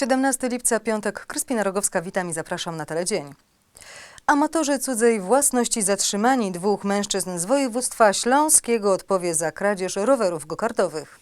17 lipca, piątek. Kryspina Rogowska, witam i zapraszam na Teledzień. Amatorzy cudzej własności zatrzymani dwóch mężczyzn z województwa śląskiego odpowie za kradzież rowerów gokartowych.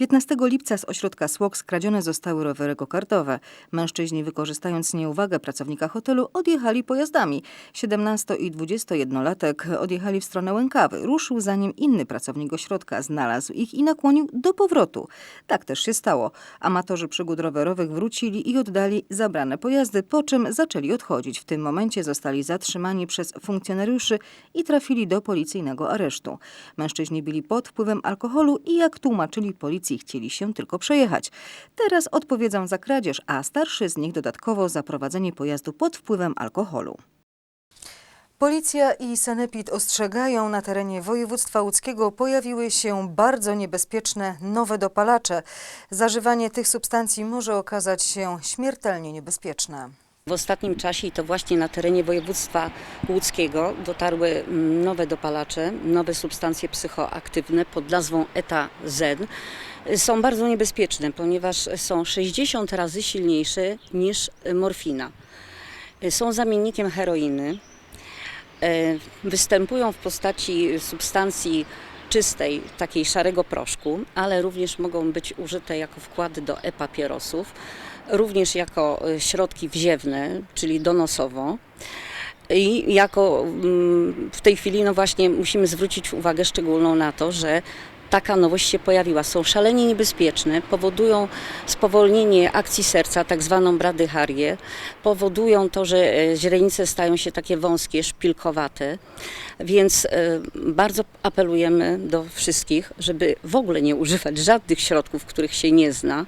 15 lipca z ośrodka Słok skradzione zostały rowery gokartowe. Mężczyźni, wykorzystując nieuwagę pracownika hotelu, odjechali pojazdami. 17 i 21-latek odjechali w stronę Łękawy. Ruszył za nim inny pracownik ośrodka, znalazł ich i nakłonił do powrotu. Tak też się stało. Amatorzy przygód rowerowych wrócili i oddali zabrane pojazdy, po czym zaczęli odchodzić. W tym momencie zostali zatrzymani przez funkcjonariuszy i trafili do policyjnego aresztu. Mężczyźni byli pod wpływem alkoholu i jak tłumaczyli policji, chcieli się tylko przejechać. Teraz odpowiedzą za kradzież, a starszy z nich dodatkowo za prowadzenie pojazdu pod wpływem alkoholu. Policja i Sanepid ostrzegają, na terenie województwa łódzkiego pojawiły się bardzo niebezpieczne nowe dopalacze. Zażywanie tych substancji może okazać się śmiertelnie niebezpieczne. W ostatnim czasie i to właśnie na terenie województwa łódzkiego dotarły mm, nowe dopalacze, nowe substancje psychoaktywne pod nazwą ETA-Zen. Są bardzo niebezpieczne, ponieważ są 60 razy silniejsze niż morfina. Są zamiennikiem heroiny. E, Występują w postaci substancji czystej, takiej szarego proszku, ale również mogą być użyte jako wkłady do e-papierosów, również jako e, środki wziewne, czyli donosowo. I jako mm, w tej chwili, no właśnie, musimy zwrócić uwagę szczególną na to, że taka nowość się pojawiła. Są szalenie niebezpieczne, powodują spowolnienie akcji serca, tak zwaną bradycharię, powodują to, że e, źrenice stają się takie wąskie, szpilkowate, więc e, bardzo apelujemy do wszystkich, żeby w ogóle nie używać żadnych środków, których się nie zna,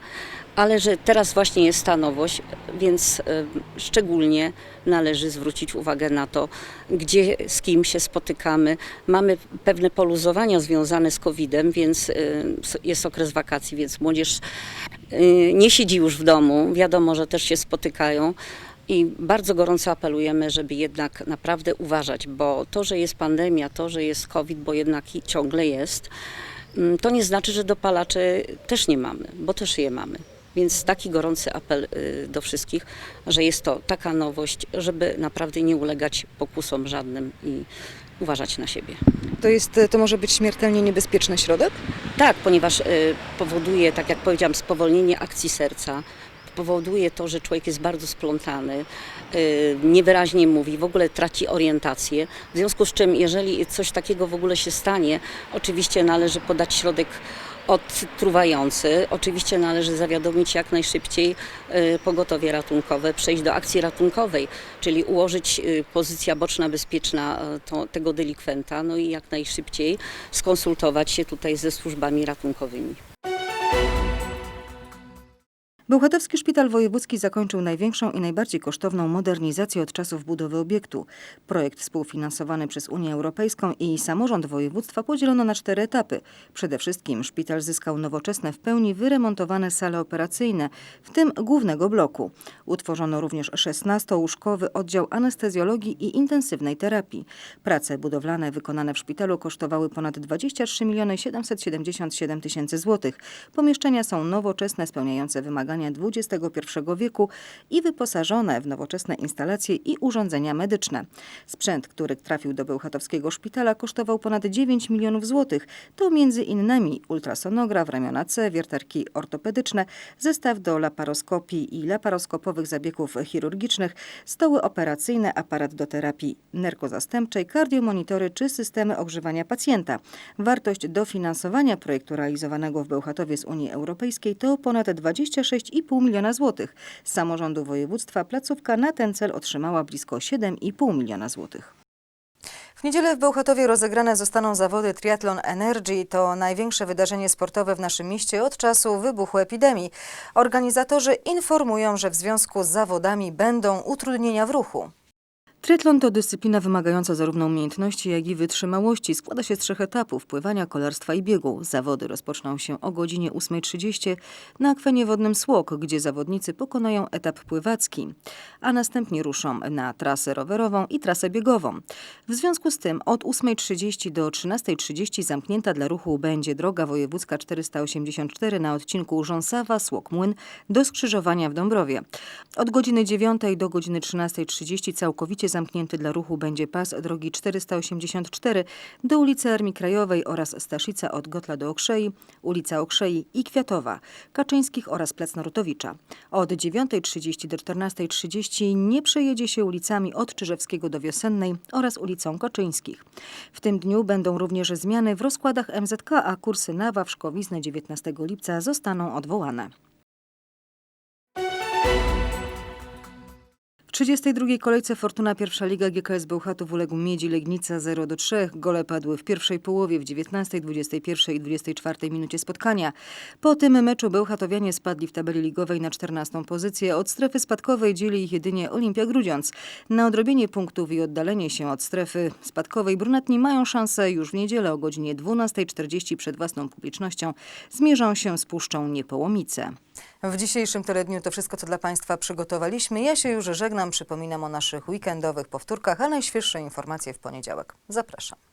ale że teraz właśnie jest ta nowość, więc e, szczególnie należy zwrócić uwagę na to, gdzie z kim się spotykamy. Mamy pewne poluzowania związane z COVID-em, więc e, jest okres wakacji, więc młodzież e, nie siedzi już w domu. Wiadomo, że też się spotykają. I bardzo gorąco apelujemy, żeby jednak naprawdę uważać, bo to, że jest pandemia, to, że jest COVID, bo jednak ciągle jest, mm, to nie znaczy, że dopalaczy też nie mamy, bo też je mamy. Więc taki gorący apel y, do wszystkich, że jest to taka nowość, żeby naprawdę nie ulegać pokusom żadnym i uważać na siebie. To, jest, to może być śmiertelnie niebezpieczny środek? Tak, ponieważ y, powoduje, tak jak powiedziałam, spowolnienie akcji serca, powoduje to, że człowiek jest bardzo splątany, y, niewyraźnie mówi, w ogóle traci orientację. W związku z czym, jeżeli coś takiego w ogóle się stanie, oczywiście należy podać środek odtruwający. Oczywiście należy zawiadomić jak najszybciej y, pogotowie ratunkowe, przejść do akcji ratunkowej, czyli ułożyć y, pozycja boczna bezpieczna y, to, tego delikwenta, no i jak najszybciej skonsultować się tutaj ze służbami ratunkowymi. Bełchatowski Szpital Wojewódzki zakończył największą i najbardziej kosztowną modernizację od czasów budowy obiektu. Projekt współfinansowany przez Unię Europejską i samorząd województwa podzielono na cztery etapy. Przede wszystkim szpital zyskał nowoczesne w pełni wyremontowane sale operacyjne, w tym głównego bloku. Utworzono również 16-łóżkowy oddział anestezjologii i intensywnej terapii. Prace budowlane wykonane w szpitalu kosztowały ponad 23 miliony 777 tysięcy złotych. Pomieszczenia są nowoczesne, spełniające wymagania XXI wieku i wyposażone w nowoczesne instalacje i urządzenia medyczne. Sprzęt, który trafił do Bełchatowskiego Szpitala kosztował ponad 9 milionów złotych. To między innymi ultrasonograf, ramiona C, wiertarki ortopedyczne, zestaw do laparoskopii i laparoskopowych zabiegów chirurgicznych, stoły operacyjne, aparat do terapii nerkozastępczej, kardiomonitory czy systemy ogrzewania pacjenta. Wartość dofinansowania projektu realizowanego w Bełchatowie z Unii Europejskiej to ponad 26,5 miliona złotych. Z samorządu województwa placówka na ten cel otrzymała blisko 7,5 miliona złotych. W niedzielę w Bełchatowie rozegrane zostaną zawody Triathlon Energy. To największe wydarzenie sportowe w naszym mieście od czasu wybuchu epidemii. Organizatorzy informują, że w związku z zawodami będą utrudnienia w ruchu. Triatlon to dyscyplina wymagająca zarówno umiejętności, jak i wytrzymałości. Składa się z trzech etapów pływania, kolarstwa i biegu. Zawody rozpoczną się o godzinie 8.30 na akwenie wodnym Słok, gdzie zawodnicy pokonają etap pływacki, a następnie ruszą na trasę rowerową i trasę biegową. W związku z tym od 8.30 do 13.30 zamknięta dla ruchu będzie droga wojewódzka 484 na odcinku Rząsawa-Słok-Młyn do skrzyżowania w Dąbrowie. Od godziny 9 do godziny 13.30 całkowicie zamknięty dla ruchu będzie pas drogi 484 do ulicy Armii Krajowej oraz Staszica od Gotla do Okrzei, ulica Okrzei i Kwiatowa, Kaczyńskich oraz Plac Narutowicza. Od 9.30 do 14.30 nie przejedzie się ulicami od Czyżewskiego do Wiosennej oraz ulicą Kaczyńskich. W tym dniu będą również zmiany w rozkładach MZK, a kursy na Wawrzkowiznę 19 lipca zostaną odwołane. W 32. kolejce Fortuna Pierwsza Liga GKS Bełchatów uległ Miedzi Legnica 0 do 3. Gole padły w pierwszej połowie w 19, 21 i 24 minucie spotkania. Po tym meczu Bełchatowianie spadli w tabeli ligowej na 14 pozycję. Od strefy spadkowej dzieli ich jedynie Olimpia Grudziądz. Na odrobienie punktów i oddalenie się od strefy spadkowej brunatni mają szansę już w niedzielę o godzinie 12.40 przed własną publicznością. Zmierzą się z Puszczą Niepołomice. W dzisiejszym teledniu to wszystko, co dla Państwa przygotowaliśmy. Ja się już żegnam, przypominam o naszych weekendowych powtórkach, a najświeższe informacje w poniedziałek. Zapraszam.